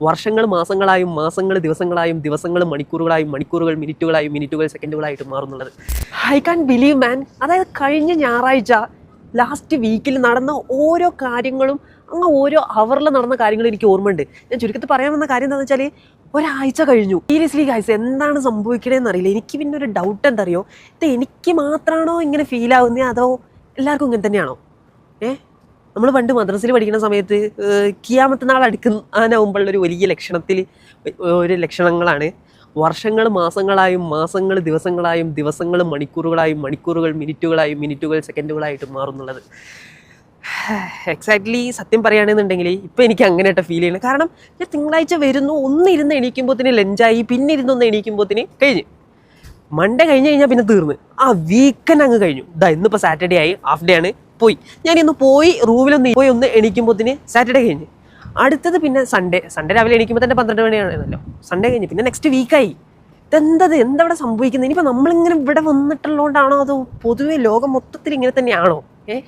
വർഷങ്ങൾ മാസങ്ങളായും മാസങ്ങൾ ദിവസങ്ങളായും ദിവസങ്ങൾ മണിക്കൂറുകളായും മണിക്കൂറുകൾ മിനിറ്റുകളായും മിനിറ്റുകൾ സെക്കൻഡുകളായിട്ട് മാറുന്നുള്ളത്. ഐ കാൻ ബിലീവ് മാൻ അതായത് കഴിഞ്ഞ ഞായറാഴ്ച ലാസ്റ്റ് വീക്കിൽ നടന്ന ഓരോ കാര്യങ്ങളും അങ്ങ് ഓരോ അവറിൽ നടന്ന കാര്യങ്ങൾ എനിക്ക് ഓർമ്മയുണ്ട്. ഞാൻ ചുരുക്കത്തിൽ പറയാൻ വന്ന കാര്യം എന്താണെന്ന് വെച്ചാൽ ഒരാഴ്ച കഴിഞ്ഞു. സീരിയസ്ലി ഗൈസ് എന്താണ് സംഭവിക്കണേന്ന് അറിയില്ല. എനിക്ക് പിന്നെ ഒരു ഡൗട്ട് എന്താ അറിയോ ഇത് എനിക്ക് മാത്രമാണോ ഇങ്ങനെ ഫീൽ ആവുന്നത് അതോ എല്ലാവർക്കും ഇങ്ങനെ തന്നെയാണോ? ഏ? നമ്മൾ പണ്ട് മദ്രസയിൽ പഠിക്കുന്ന സമയത്ത് ഏഹ്, കിയാമത്ത് നാൾ അടുക്കാനാവുമ്പോഴുള്ള ഒരു വലിയ ലക്ഷണത്തിൽ ഒരു ലക്ഷണങ്ങളാണ്. വർഷങ്ങൾ മാസങ്ങളായും മാസങ്ങൾ ദിവസങ്ങളായും ദിവസങ്ങൾ മണിക്കൂറുകളായും മണിക്കൂറുകൾ മിനിറ്റുകളായും മിനിറ്റുകൾ സെക്കൻഡുകളായിട്ട് മാറുന്നുള്ളത്. എക്സാക്ട്ലി സത്യം പറയുകയാണെന്നുണ്ടെങ്കിൽ ഇപ്പം എനിക്ക് അങ്ങനെയായിട്ട് ഫീൽ ചെയ്യണം കാരണം ഞാൻ തിങ്കളാഴ്ച വരുന്നു ഒന്നിരുന്ന് എണീക്കുമ്പോഴത്തേന് ലഞ്ചായി പിന്നെ ഇരുന്നൊന്ന് എണീക്കുമ്പോഴത്തേന് കഴിഞ്ഞു. മൺഡേ കഴിഞ്ഞ് കഴിഞ്ഞാൽ പിന്നെ തീർന്ന്. ആ വീക്കെൻഡ് അങ്ങ് കഴിഞ്ഞു. ഇതാ ഇന്നിപ്പോൾ സാറ്റർഡേ ആയി. ഹാഫ് ഡേ ആണ്. പോയി. ഞാൻ ഇന്ന് പോയി റൂമിലൊന്ന് പോയി ഒന്ന് എണീക്കുമ്പോഴത്തേന് സാറ്റർഡേ കഴിഞ്ഞ്. അടുത്തത് പിന്നെ സൺഡേ സൺഡേ രാവിലെ എണീക്കുമ്പോൾ തന്നെ പന്ത്രണ്ട് മണിയാണല്ലോ. സൺഡേ കഴിഞ്ഞ്. പിന്നെ നെക്സ്റ്റ് വീക്കായി ഇതെന്തത്? എന്തവിടെ സംഭവിക്കുന്നത് ഇനിയിപ്പോൾ നമ്മളിങ്ങനെ ഇവിടെ വന്നിട്ടുള്ളതുകൊണ്ടാണോ അതോ പൊതുവേ ലോകം മൊത്തത്തിൽ ഇങ്ങനെ തന്നെയാണോ? ഏ?